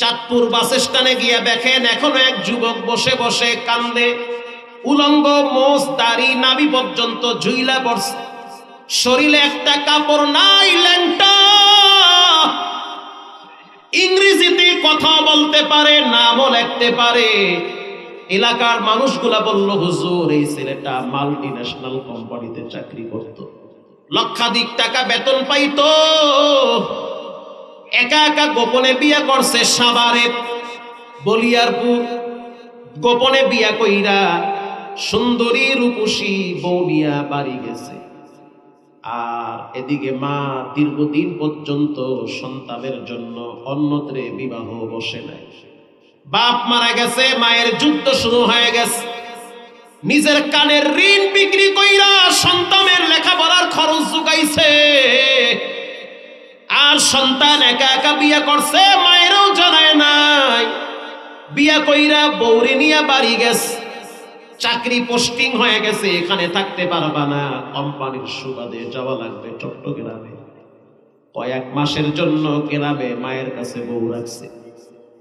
চাঁদপুর বাস স্ট্যান্ডে গিয়ে দেখেন এখনও এক যুবক বসে বসে কান্দে। উলঙ্গ, মোষ, দাড়ি নাবি পর্যন্ত ঝুইলা পড়ছে শরীরে একটা কাপড় নাই, ল্যাংটা। ইংরেজিতে কথা বলতে পারে, নামও লিখতে পারে। এলাকার মানুষগুলা বলল, হুজুর, এই ছেলেটা মাল্টি ন্যাশনাল কোম্পানিতে চাকরি করত। লক্ষাধিক টাকা বেতন পাইতো। একা একা গোপনে বিয়া করছে সাবারে বলিয়ারপুর গোপনে বিয়া কইরা সুন্দরী রূপসী বৌনিয়া বাড়ি গেছে। আর এদিকে মা দীর্ঘদিন পর্যন্ত সন্তানের জন্য অন্যত্রে বিবাহ বসে নাই। বাপ মারা গেছে, মায়ের যুদ্ধ শুরু হয়ে গেছে। নিজের কানের ঋণ বিক্রি কইরা সন্তান একা একা বিয়া করছে, মায়েরও জানায় নাই। বিয়া কইরা বৌরে নিয়ে বাড়ি গেছে। চাকরি পোস্টিং হয়ে গেছে, এখানে থাকতে পারবা না। কোম্পানির সুবাদে যাওয়া লাগবে ছোট্ট চট্টগ্রামে। কয়েক মাসের জন্য গ্রামে মায়ের কাছে বউ রাখছে।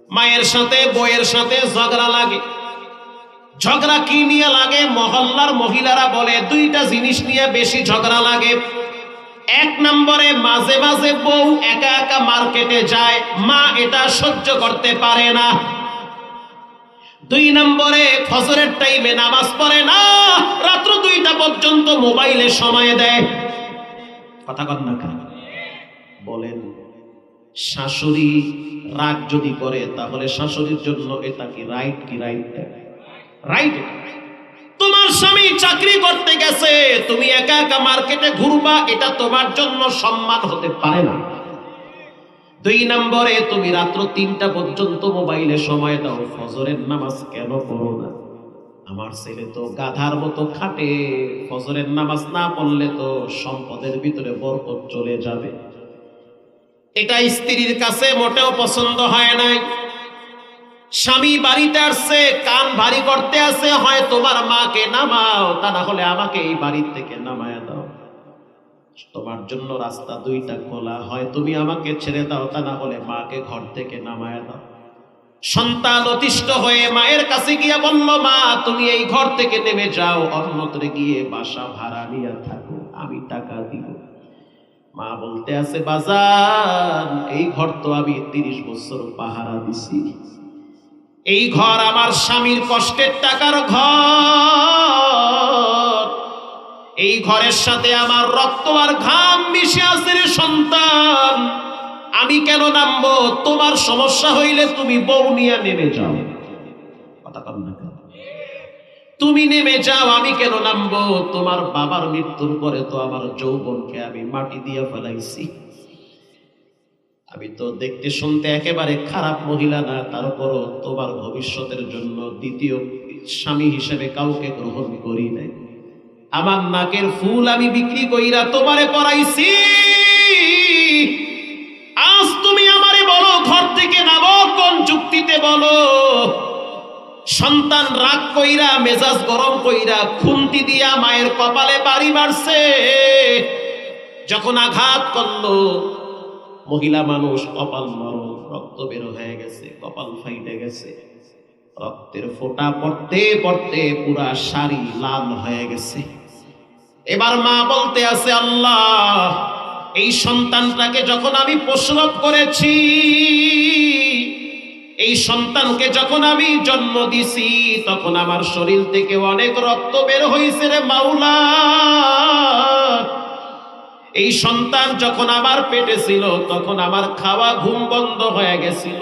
মায়ের সাথে বইয়ের সাথে ঝগড়া লাগে। ঝগড়া কি নিয়ে লাগে? মহল্লার মহিলারা বলে, দুইটা জিনিস নিয়ে বেশি ঝগড়া লাগে। এক নম্বরে মাঝে মাঝে বউ একা একা মার্কেটে যায়, মা এটা সহ্য করতে পারে না। দুই নম্বরে ফজরের টাইমে নামাজ পড়ে না, রাত্র দুইটা পর্যন্ত মোবাইলে সময় দেয়। কথা কন না? বলেন, শাশুড়ি রাগ যদি করে, তাহলে শাশুড়ির জন্য এটা কি রাইট কি রাইট রাইট স্বামী চাকরি করতে গেছে, তুমি একা একা মার্কেটে ঘুরবা, এটা তোমার জন্য সম্মান হতে পারে না। দুই নম্বরে, তুমি রাত্র তিনটা পর্যন্ত মোবাইলে সময় দাও, ফজরের নামাজ কেন পড়ো না? আমার ছেলে তো গাধার মতো খাটে, ফজরের নামাজ না পড়লে তো সম্পদের ভিতরে বরকত চলে যাবে। এটা স্ত্রীর কাছে মোটেও পছন্দ হয় নাই। স্বামী বাড়িতে আসছে কান ভারী করতে আসে হয় তোমার মাকে নামাও, তা না হলে আমাকে এই বাড়ির থেকে নামায় দাও। তোমার জন্য রাস্তা দুইটা খোলা, হয় তুমি আমাকে ছেড়ে দাও, তা না হলে মাকে ঘর থেকে নামায়া দাও। সন্তান অতিষ্ঠ হয়ে মায়ের কাছে গিয়ে বলল, মা, তুমি এই ঘর থেকে নেমে যাও, অন্যত্রে গিয়ে বাসা ভাড়া নিয়ে থাকো, আমি টাকা দিব। মা বলতে আছে বাজার এই ঘর তো আমি তিরিশ বছর পাহারা দিছি। এই ঘর আমার স্বামীর কষ্টের টাকার ঘর। এই ঘরের সাথে আমার রক্ত আর ঘাম মিশে আছে রে সন্তান। আমি কেন নামবো? তোমার সমস্যা হইলে তুমি বউ নিয়ে নেমে যাও। কথা না তুমি নেমে যাও, আমি কেন নামবো? তোমার বাবার মৃত্যুর পরে তো আমার যৌবনকে আমি মাটি দিয়ে ফেলাইছি। আমি তো দেখতে শুনতে একেবারে খারাপ মহিলা না তারপরও তোমার ভবিষ্যতের জন্য দ্বিতীয় স্বামী হিসেবে কাউকে গ্রহণ করি নাই। আমার নাকের ফুল আমি বিক্রি কইরা তোমারে পরাইছি। আজ তুমি আমারে বলো, ঘর থেকে নামো, কোন যুক্তিতে বলো? সন্তান রাগ কইরা, মেজাজ গরম কইরা, খুন্তি দিয়া মায়ের কপালে বাড়ি মারছে যখন আঘাত করল মহিলা মানুষ, কপাল নরম, রক্ত বের হয়ে গেছে, কপাল ফাইটে গেছে। রক্তের ফোঁটা পড়তে পড়তে পুরা শাড়ি লাল হয়ে গেছে। এবার মা বলতে আছে, আল্লাহ, এই সন্তানটাকে যখন আমি প্রসব করেছি, এই সন্তানকে যখন আমি জন্ম দিছি, তখন আমার শরীর থেকে অনেক রক্ত বের হয়েছে রে মাওলা। এই সন্তান যখন আমার পেটে ছিল, তখন আমার খাওয়া ঘুম বন্ধ হয়ে গেছিল।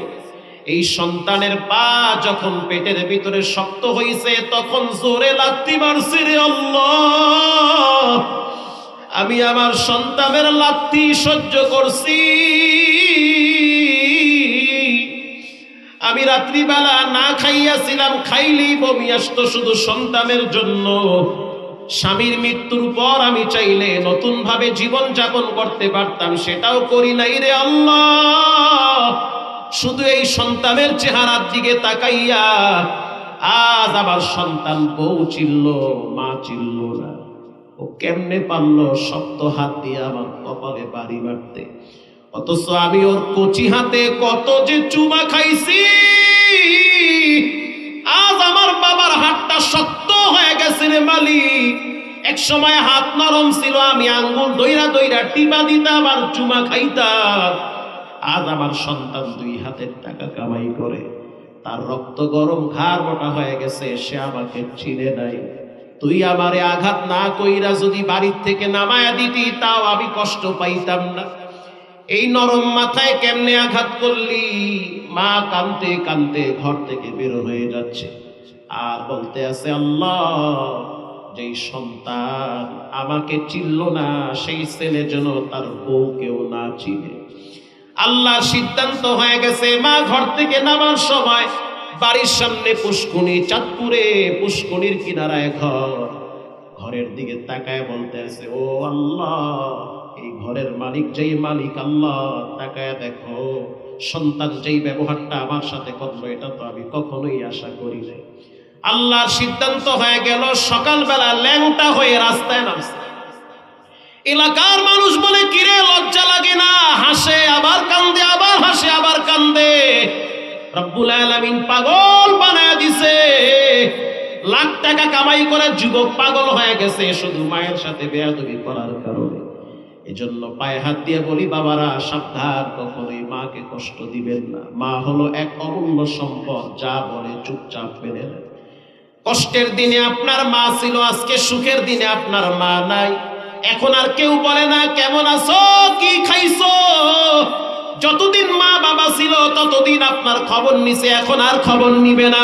এই সন্তানের পা যখন পেটের ভিতরে শক্ত হয়েছে তখন জোরে লাত্তি মারছি রে আমি আমার সন্তানের লাত্তি সহ্য করছি। আমি রাত্রিবেলা না খাইয়াছিলাম, খাইলেই বমি আসতো শুধু সন্তানের জন্য। স্বামীর মৃত্যুর পর আমি চাইলে নতুন ভাবে জীবন যাপন করতে পারতাম, সেটাও করি নাই রে আল্লাহ। শুধু এই সন্তানের চেহারার দিকে তাকাইয়া আজ আমার সন্তান বউ চিল্ল মা চিল্ল না। ও কেমনে পারল শক্ত হাত দিয়ে আমার কপালে বাড়ি মারতে অথচ আমি ওর কচি হাতে কত যে চুমা খাইছি। আজ আমার বাবার হাতটা শক্ত মালিক। এক সময় হাত নরম ছিল, আমি আঙ্গুল টিপা দিতাম আর চুমা খাইতাম। আজ আমার সন্তান দুই হাতের টাকা কামাই করে। তার রক্ত গরম ঘাড় মোটা হয়ে গেছে, সে আমাকে চিনে নাই। তুই আমারে আঘাত না কইরা যদি বাড়ির থেকে নামায়া দিতি, তাও আমি কষ্ট পাইতাম না। এই নরম মাথায় কেমনে আঘাত করলি? মা কানতে কানতে ঘর থেকে বের হয়ে যাচ্ছে। আর বলতে আছে, আল্লাহ, যেই সন্তান আমাকে চিনল না, সেই ছেলে যেন তার বউকেও না চিনে। আল্লাহর সিদ্ধান্ত হয়ে গেছে, মা ঘর থেকে নামার সময় বাড়ির সামনে পুষ্কুনি চাঁদপুরে পুষ্কুনির কিনারায় ঘর। ঘরের দিকে তাকায় বলতে আছে, ও আল্লাহ, এই ঘরের মালিক যেই মালিক, আল্লাহ, তাকায় দেখো, সন্তান যেই ব্যবহারটা আমার সাথে করল, এটা তো আমি কখনোই আশা করি নাই। আল্লাহর সিদ্ধান্ত হয়ে গেল, সকালবেলা ল্যাংটা হয়ে রাস্তায় নামছে। এলাকার মানুষ বলে, কিরে, লজ্জা লাগে না? হাসে, আবার কান্দে, আবার হাসে, আবার কান্দে। রব্বুল আলামিন পাগল বানায় দিছে। লাখ টাকা কামাই করে যুবক পাগল হয়ে গেছে, শুধু মায়ের সাথে বেয়াদবি করার কারণে। এজন্য পায়ে হাত দিয়ে বলি, বাবারা, সাবধান, কখনোই মাকে কষ্ট দিবেন না। মা হলো এক অমূল্য সম্পদ, যা বলে চুপচাপ মেনে নেয় কষ্টের দিনে আপনার মা ছিল, আজকে সুখের দিনে আপনার মা নাই। এখন আর কেউ বলে না, কেমন আছো? কি খাইছো? যতদিন মা বাবা ছিল, ততদিন আপনার খবর নিছে, এখন আর খবর নিবে না।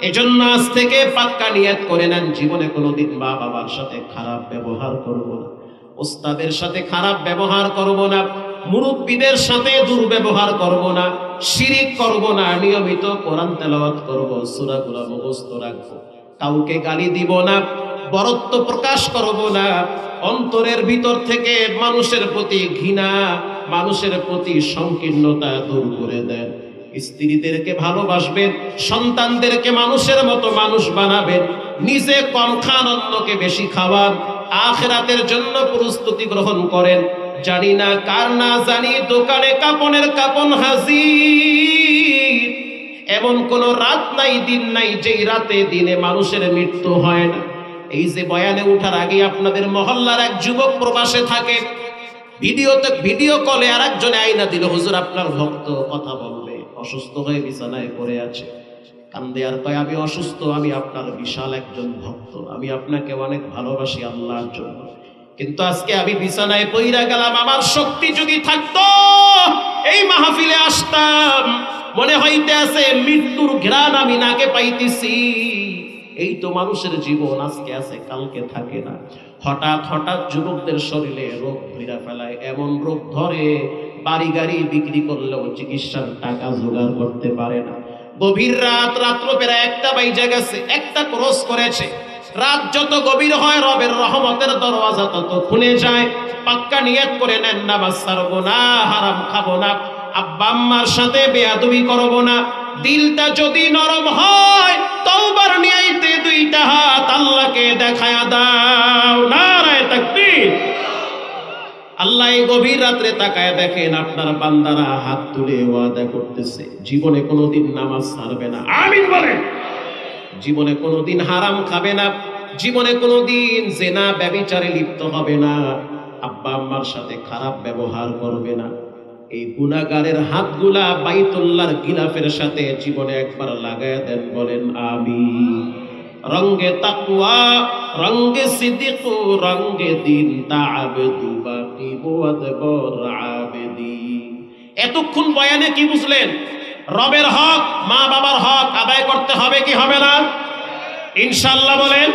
এজন্য আজ থেকে পাক্কা নিয়ত করে নেন, জীবনে কোনোদিন মা বাবার সাথে খারাপ ব্যবহার করব না। ওস্তাদের সাথে খারাপ ব্যবহার করব না। মুরব্বীদের সাথে দুর্ব্যবহার করব না, শিরিক করব না, নিয়মিত কোরআন তেলাওয়াত করব সূরাগুলো মুখস্থ রাখব। কাউকে গালি দিব না, বরত্ব প্রকাশ করব না, অন্তরের ভিতর থেকে মানুষের প্রতি ঘৃণা, মানুষের প্রতি সংকীর্ণতা দূর করে দেন। স্ত্রীদেরকে ভালোবাসবেন, সন্তানদেরকে মানুষের মতো মানুষ বানাবেন, নিজে কম খান অন্যকে বেশি খাওয়ান, আখেরাতের জন্য প্রস্তুতি গ্রহণ করেন জানি না কার না জানি, দোকানে কাপনের কাপন হাজির। এমন কোন রাত নাই, দিন নাই, যেই রাতে দিনে মানুষের মৃত্যু হয় না। এই যে বয়ানে উঠার আগে আপনাদের মহল্লার এক যুবক প্রবাসে থাকে। ভিডিওতে, ভিডিও কলে আর একজনে আইনা দিল, হুজুর, আপনার ভক্ত কথা বলবে, অসুস্থ হয়ে বিছানায় পড়ে আছে। কান্দে আর কয়, আমি অসুস্থ, আমি আপনার বিশাল একজন ভক্ত, আমি আপনাকে অনেক ভালোবাসি আল্লাহর জন্য। কিন্তু আজকে আমি বিছানায় পইরা গেলাম, আমার শক্তি যদি থাকতো, এই মাহফিলে আসতাম। মনে হইতে আছে, মৃত্যুর ঘ্রাণ আমি নাকে পাইতেছি। এই তো মানুষের জীবন, আজকে আছে, কালকে থাকে না। হঠাৎ হঠাৎ যুবকদের শরীরে রোগ ধীরা ফেলায়, এমন রোগ ধরে, বাড়ি গাড়ি বিক্রি করলেও চিকিৎসার টাকা জোগাড় করতে পারে না। গভীর রাত, রাত্র একটা বাইজা গেছে, একটা ক্রস করেছে। রাত যত গভীর হয়, রবের রহমতের দরওয়াজা তত খুলে যায়। পাক্কা নিয়ত করে নেন নামাজ ছাড়বো না হারাম খাব না। আব্বা আম্মার সাথে বেয়াদবি করব না। দিলটা যদি নরম হয়, তওবার নিয়াইতে দুইটা হাত আল্লাহকে দেখায়া দাও। নারায় তাকবীর। আল্লাহ এই গভীর রাত্রে তাকায় দেখেন, আপনার বান্দারা হাত তুলে ওয়াদা করতেছে। জীবনে কোনোদিন নামাজ ছাড়বে না। আমিন বলেন। জীবনে কোনোদিন হারাম খাবে না, জীবনে কোনোদিন জেনা ব্যবিচারে লিপ্ত হবে না, আব্বা আম্মার সাথে খারাপ ব্যবহার করবে না। এই গুনাগারের হাতগুলা বাইতুল্লাহর গিলাফের সাথে জীবনে একবার লাগায় দেন, বলেন আমি রঙ্গে তাকুয়া রঙ্গে সিদ্দিক, রঙ্গে দিন তাআবদু বাকি মুআদবর আবেদি এতক্ষণ বয়ানে কি বুঝলেন? রবের হক মা বাবার হক আদায় করতে হবে কি হবে না? ইনশাল্লাহ বলেন